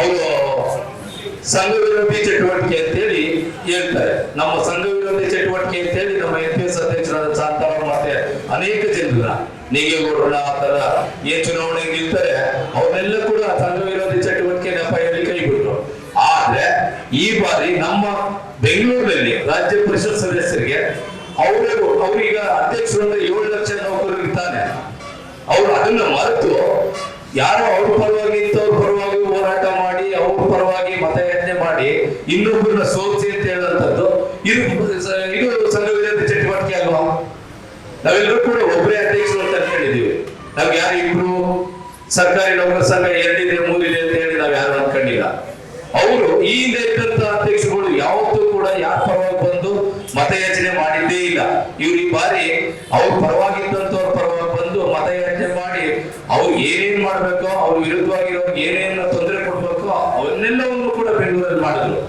ಅವರು ಸಂಘ ವಿರೋಧಿ ಚಟುವಟಿಕೆ ಅಂತೇಳಿ ಹೇಳ್ತಾರೆ. ನಮ್ಮ ಸಂಘ ವಿರೋಧಿ ಚಟುವಟಿಕೆ ಅಂತೇಳಿ ನಮ್ಮ ಎನ್ ಪಿ ಎಸ್ ಅಧ್ಯಕ್ಷರಾದ ಶಾಂತಾರಾಮ್ ಮತ್ತೆ ಅನೇಕ ಜನರನ್ನ ನೇಗೇಗೌಡರನ್ನ ಆ ತರ ಏನ್ ಚುನಾವಣೆ ನಿಲ್ತಾರೆ, ಅವ್ರನ್ನೆಲ್ಲ ಕೂಡ ಸಂಘ ವಿರೋಧಿ ಚಟುವಟಿಕೆ ನೆಪದಲ್ಲಿ ಕೈಬಿಟ್ರು. ಆದ್ರೆ ಈ ಬಾರಿ ನಮ್ಮ ಬೆಂಗಳೂರಿನಲ್ಲಿ ರಾಜ್ಯ ಪರಿಷತ್ ಸದಸ್ಯರಿಗೆ ಅವರು ಅವ್ರೀಗ ಅಧ್ಯಕ್ಷರು ಅಂದ್ರೆ ಏಳು ಲಕ್ಷ ನೌಕರರು ಇರ್ತಾನೆ ಅವ್ರು ಅದನ್ನ ಮರೆತು ಯಾರೋ ಅವ್ರ ಪರವಾಗಿ ಮತಯಾಚನೆ ಮಾಡಿ ಇನ್ನೊಬ್ಬರನ್ನ ಸೋಲಿಸಿ ಅಂತ ಹೇಳುವಂಥದ್ದು ಇದು ಇದು ಸಂಘ ವಿರೋಧಿ ಚಟುವಟಿಕೆ ಅಲ್ವಾ? ನಾವೆಲ್ಲರೂ ಕೂಡ ಒಬ್ಬರೇ ಅಧ್ಯಕ್ಷರು ಅಂತ ಅನ್ಕೊಂಡಿದೀವಿ ನಾವ್ ಯಾರು ಇಬ್ರು ಸರ್ಕಾರಿ ನೌಕರ ಸಂಘ ಎರಡಿದೆ ಮೂರಿದೆ ಅಂತ ಹೇಳಿ ನಾವ್ ಯಾರು ಅನ್ಕೊಂಡಿಲ್ಲ ಅವರು ಈ ಹಿಂದೆ ಇದ್ದಂತ ಅಧ್ಯಕ್ಷರುಗಳು ಯಾವತ್ತೂ ಕೂಡ ಯಾರ ಪರವಾಗಿ ಬಂದು ಮತಯಾಚನೆ ಮಾಡಿದ್ದೇ ಇಲ್ಲ. ಇವ್ರು ಈ ಬಾರಿ ಅವ್ರ ಪರವಾಗಿದ್ದಂತವ್ರ ಪರವಾಗಿ ಬಂದು ಮತಯಾಚನೆ ಮಾಡಿ ಅವ್ರು ಏನೇನ್ ಮಾಡ್ಬೇಕೋ, ಅವ್ರ ವಿರುದ್ಧವಾಗಿರೋ ಏನೇನ್ ತೊಂದರೆ ಕೊಡ್ಬೇಕೋ ಅವನ್ನೆಲ್ಲವನ್ನು மாற்றணும்